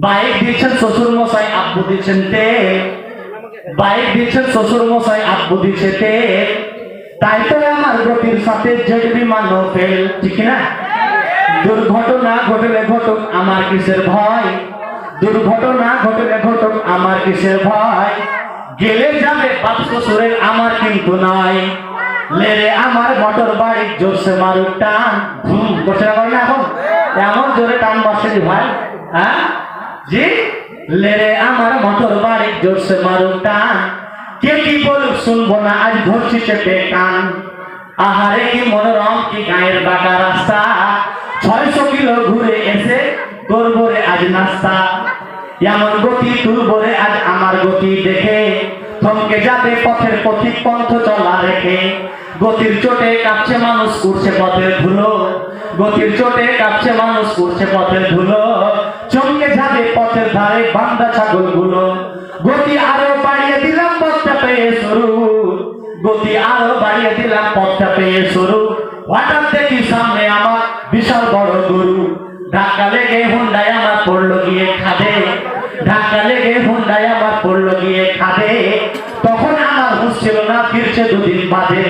Bike দিচ্ছেন শ্বশুর মশাই, আব্বু দিচ্ছেন তেল বাইক দিচ্ছেন শ্বশুর মশাই, আব্বু দিচ্ছে তেল তাই তো আমার গতির সাথে জেট বিমান ফেল, ঠিক না? দুর্ঘটনা ঘটলে ঘটুক আমার কিসের ভয়? দুর্ঘটনা ঘটলে ঘটুক আমার কিসের ভয়? গেলে যাবে বাপ শ্বশুরের আমার কিন্তু নয়। লেরে আমার মোটর বাড়ি জোরসে মারুক টান। হুম, বসে না এখন। এমন জোরে টান বসে ভাই হ্যাঁ? জি? লেরে আমার মোটর বাড়ি জোরসে মারুক টান। কে কি বলুক শুনব না, আজ ধরছি চেপে কান। আহারে কি মনোরম, কি গায়ের বাঁকা রাস্তা। ছয়শো কিলো ঘুরে এসে করব রে আজ নাস্তা। এমন গতি তুলবো রে আজ আমার গতি দেখে। থমকে যাবে পথের পথিক পন্থ চলা রেখে। গতির চোটে কাঁপছে মানুষ উঠছে পথের ধুলো। গতির চোটে কাঁপছে মানুষ উঠছে পথের ধুলো। চমকে যাবে পথের ধারে বান্দা ছাগলগুলো গতি আরও বাড়িয়ে দিলাম পথটা পেয়ে শুরু। গতি আরও বাড়িয়ে দিলাম পথটা পেয়ে শুরু। হঠাৎ দেখি সামনে আমার বিশাল বড় গরু। ধাক্কা লেগে হুন্ডায় আমার পড়ল গিয়ে খাদে। ধাক্কা লেগে হুন্ডায় আমার পড়ল গিয়ে খাদে। তখন আমার হুঁশ না, ফিরছে দুদিন বাদে।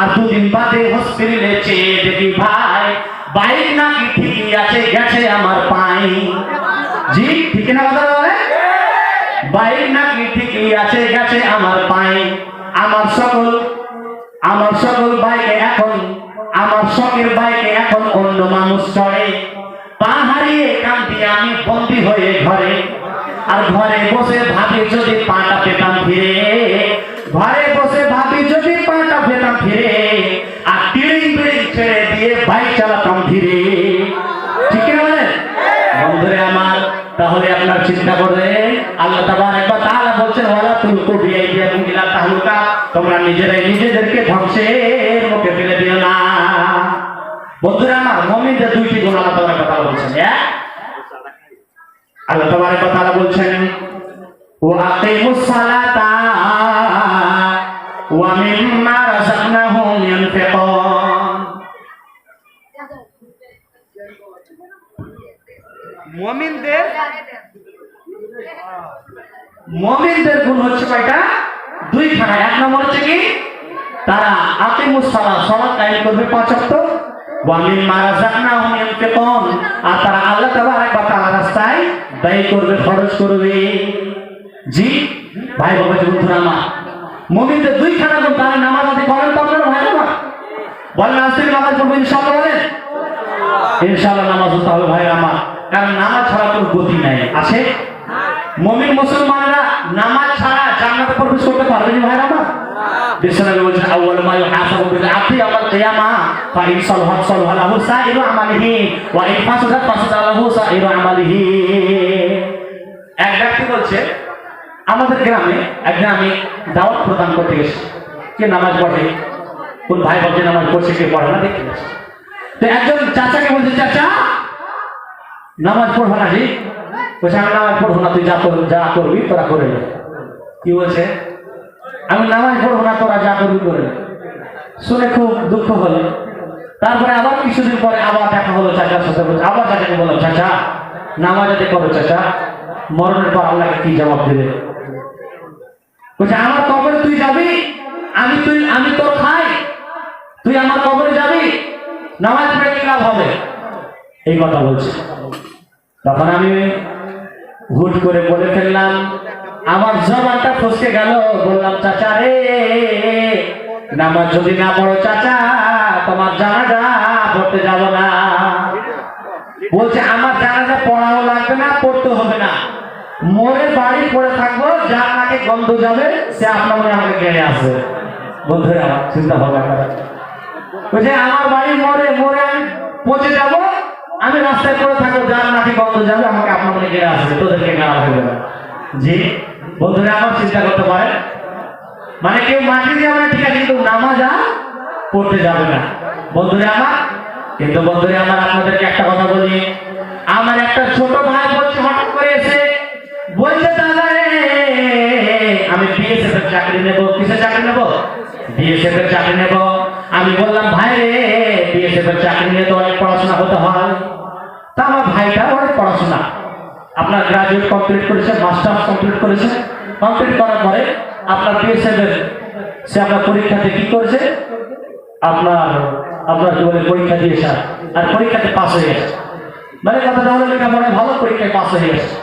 আর দুদিন বাদে হসপিটালে চেয়ে দেখি ভাই, বাইক নাকি ঠিকই আছে, গেছে আমার পাই জি ঠিক না কথা বলে বাইক নাকি ঠিকই আছে গেছে আমার পাই। আমার সকল আমার সকল বাইকে এখন আমার শখের বাইকে এখন অন্য মানুষ চড়ে। পা হারিয়ে কান্দি আমি বন্দি হয়ে ঘরে। আর ঘরে বসে ভাবি যদি পাটা পেতাম ফিরে। ঘরে তাহলে আপনার চিন্তা করবে আল্লাহ ওয়া তাআলা বলছেন, ওয়ালা তুলকু বিআইদিয়াকুম ইলা তাহলুকা। তোমরা নিজেরাই নিজেদেরকে ধ্বংসের মুখে ফেলে দিও না। বন্ধুরা আমার মুমিনদের দুইটি গুণ আল্লাহ তোমার কথা বলছেন আল্লাহ বলছেন ওয়া মিম্মা রাযাকনাহুম ইউনফিকুন মুমিনদের মুমিনদের গুণ হচ্ছে কয়টা? দুই খানা। এক নম্বর হচ্ছে কি? তারা আকিমুস সালাহ সালাত কায়েম করবে পাঁচ ওয়াক্ত। ওয়া মিম্মা রাযাকনাহুম ইউনফিকুন আর তারা আল্লাহ তাবারক ওয়া তাআলা রাস্তায় ব্যয় করবে, খরচ করবে। জি? ভাই বাবা জি, বন্ধুরা আমার। মুমিনদের দুইখানা গুণ তারা নামাজ আদি করেন তো আপনারা ভাই বাবা? বলেন আজকে নামাজ পড়বেন ইনশাআল্লাহ বলেন? ইনশাআল্লাহ নামাজ পড়তে হবে ভাই আমার। কারণ নামাজ ছাড়া কোনো গতি নাই। আছে মমিন মুসলমানরা নামাজ ছাড়া জান্নাতে প্রবেশ করতে পারবে না ভাই আমার? বিশ্বনবী বলছেন, আউয়াল মা ইউহাসাবু বিল আবদি ইয়াউমাল কিয়ামা ফা ইন সালাহাত সালাহা লাহু সাইরু আমালিহি ওয়া ইন ফাসাদাত ফাসাদা লাহু সাইরু আমালিহি। এক ব্যক্তি বলছে, আমাদের গ্রামে একদিন আমি দাওয়াত প্রদান করতে গেছি। কে নামাজ পড়ে? কোন ভাই বলছে নামাজ পড়ছে, কে পড়ে না দেখতে তো একজন চাচাকে বলছে, চাচা, নামাজ পড়ব না জি বলছে, আমি নামাজ পড়ব না, তুই যা কর- যা করবি, তোরা করে নে। কি বলছে? আমি নামাজ পড়ব না, তোরা যা করবি, করে। শুনে খুব দুঃখ হলো। তারপরে আবার কিছুদিন পরে আবার দেখা হলো চাচার সাথে বলছে, আবার চাচাকে বললাম, চাচা, নামাজ যদি করো চাচা, মরণের পর আল্লাহকে কি জবাব দেবে? বলছে, আমার কবরে তুই যাবি, আমি তুই, আমি তোর খাই তুই আমার কবরে যাবি নামাজ পড়ে কি লাভ হবে। এই কথা বলছে। তখন আমি হুট করে বলে ফেললাম। আমার জবানটা ফসকে গেল। বললাম, চাচা রে, নামাজ যদি না পড়ো চাচা, তোমার জানাজা পড়তে যাব না। বলছে, আমার জানাজা পড়াও লাগবে না, পড়তে হবে না। মোরে বাড়ি পড়ে থাকব যার নাকে গন্ধ যাবে, সে আপনার মনে আমাকে গেড়ে আসবে। বন্ধুরা, আমার চিন্তা ভাবনা করে। বলছে, আমার বাড়ি মরে মরে আমি পচে যাব আমি রাস্তায় পড়ে থাকব, যার নাকি বন্ধ যাবে, আমাকে আপনার মনে গেড়ে আসবে তোদেরকে গাড়া হবে জি, বন্ধুরা আমার চিন্তা করতে পারে মানে কেউ মাটি দিয়ে আমরা ঠিক আছে, কিন্তু নামাজ আর পড়তে যাবে না। বন্ধুরা আমার, কিন্তু বন্ধুরা আমার, আপনাদেরকে একটা কথা বলি। আমার একটা ছোট ভাই বলছে, হঠাৎ করে এসে বলছে, দাদা আমি বিএসএফ এর চাকরি নেব। কিসের চাকরি নেব? বিএসএফ এর চাকরি নেব। আমি বললাম, ভাই রে বিএসএফ এর চাকরি নিয়ে তো অনেক পড়াশোনা হতে হয়। তা আমার ভাইটা অনেক পড়াশোনা। আপনার গ্রাজুয়েট কমপ্লিট করেছে মাস্টার্স কমপ্লিট করেছে। কমপ্লিট করার পরে আপনার বিএসএফ এর সে আপনার পরীক্ষাতে কি করেছে? আপনার আপনার বলে, পরীক্ষা দিয়েছে। আর- পরীক্ষাতে পাস হয়ে গেছে। মানে কথাটা হলো লেখাপড়ায় ভালো পরীক্ষায় পাস হয়ে গেছে।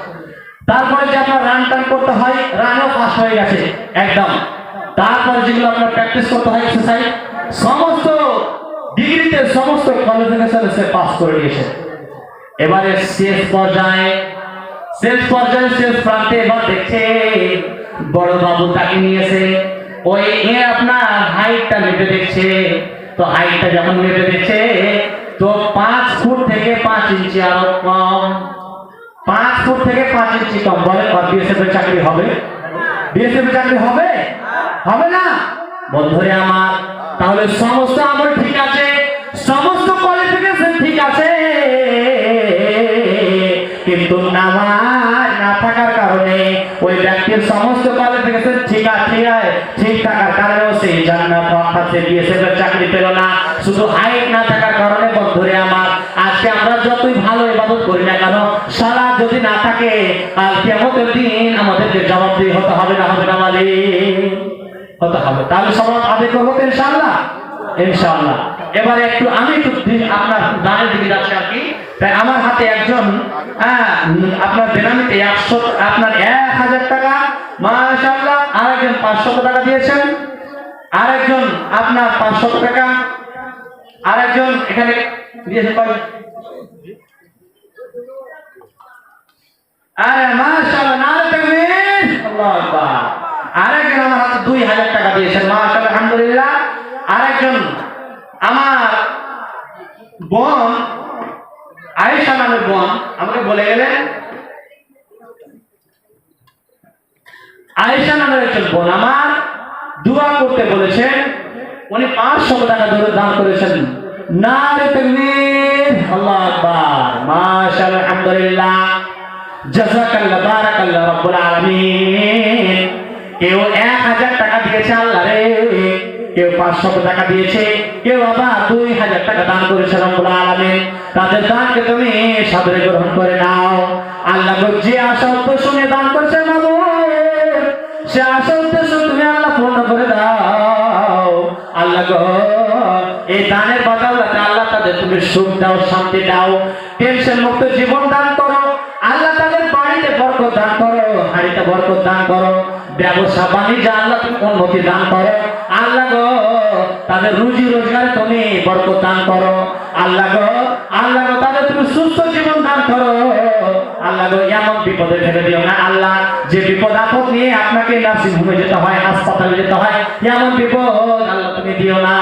তারপরে যে আপনার রান টান করতে হয় রানও পাস হয়ে গেছে, একদম। তারপরে যেগুলো আপনার প্র্যাকটিস করতে হয় এক্সারসাইজ সমস্ত ডিগ্রিতে সমস্ত কোয়ালিফিকেশনে সে পাস করে দিয়েছে এবারে শেষ পর্যায়ে শেষ পর্যায়ে শেষ প্রান্তে এবার দেখছে, বড় বাবু তাকে নিয়েছে। ওই এ আপনার হাইটটা মেপে দেখছে। তো হাইটটা যখন মেপে দেখছে, তো পাঁচ ফুট থেকে পাঁচ ইঞ্চি আরও কম। পাঁচ ফুট থেকে পাঁচ ইঞ্চি কম বলে বিএসএফ এর চাকরি হবে? বিএসএফ এর চাকরি হবে? হবে না? বন্ধুরে আমার তাহলে সমস্ত আমল ঠিক আছে? সমস্ত কোয়ালিফিকেশন ঠিক আছে। কিন্তু নামাজ না থাকার কারণে ওই ব্যক্তির সমস্ত কোয়ালিফিকেশন ঠিক আছে, ঠিক থাকার কারণেও সেই জান্নাত অর্থাৎ বিএসএফ এর চাকরি পেল না। শুধু হাইট না থাকার কারণে বন্ধুরে আমার, আজকে আমরা যতই ভালো ইবাদত করি না কেন সারা যদি না থাকে আর কেমতের দিন আমাদেরকে জবাবদিহি হতে হবে না হবে না মালিক? হতে হবে। তাহলে সবার আদায় করব তো ইনশাআল্লাহ। এবারে একটু, আমি একটু আপনার দানের দিকে যাচ্ছি আর কি। তাই আমার হাতে একজন হ্যাঁ আপনার বেনামিতে একশো, আপনার এক হাজার টাকা, মাশাআল্লাহ, আরেকজন পাঁচশত টাকা দিয়েছেন। আরেকজন, আপনার পাঁচশত টাকা। আরেকজন, এখানে দিয়েছেন আরে মাশাআল্লাহ আল্লাহু আকবার। আরেকজন আমার হাতে দুই হাজার টাকা দিয়েছেন, মাশাআল্লাহ, আলহামদুলিল্লাহ। আরেকজন আমার বোন, আয়েশা নামের বোন, আমাকে বলে গেলেন আয়েশা নামের একজন বোন আমার দোয়া করতে বলেছেন উনি পাঁচশো টাকা ধরে দান করেছেন। নারে তাকবীর, আল্লাহু আকবার। মাশাআল্লাহ, আলহামদুলিল্লাহ। জাজাকাল্লাহ বারাকাল্লাহ, রব্বুল আলামিন। কেউ এক হাজার টাকা দিয়েছে আল্লাহ রে। কেউ পাঁচশো টাকা দিয়েছে, কেউ আবার দুই হাজার টাকা দান করেছে রব্বুল আলামিন। তাদের দানকে তুমি সাদরে গ্রহণ করে নাও। আল্লাহ যে আশা শুনে দান করছে সে আশা উদ্দেশ্য তুমি আল্লাহ পূর্ণ করে দাও। আল্লাহ এই দানের বদলাতে আল্লাহ তাদের তুমি সুখ দাও, শান্তি দাও। টেনশন মুক্ত জীবন দান করো। আল্লাহ তাদের বাড়িতে বরকত দান করো, হাড়িতে বরকত দান করো। ব্যবসা বাণিজ্য আল্লাহ তুমি উন্নতি দান করো। আল্লাহ গো, তাদের রুজি রোজগার তুমি বরকত দান করো। আল্লাহ গো আল্লাহ গো, তাদের তুমি সুস্থ জীবন দান করো। আল্লাহ গো, এমন বিপদে ফেলে দিও না। আল্লাহ, যে বিপদ আপদ নিয়ে আপনাকে নার্সিং হোমে যেতে হয়, হাসপাতালে যেতে হয়, এমন বিপদ আল্লাহ তুমি দিও না।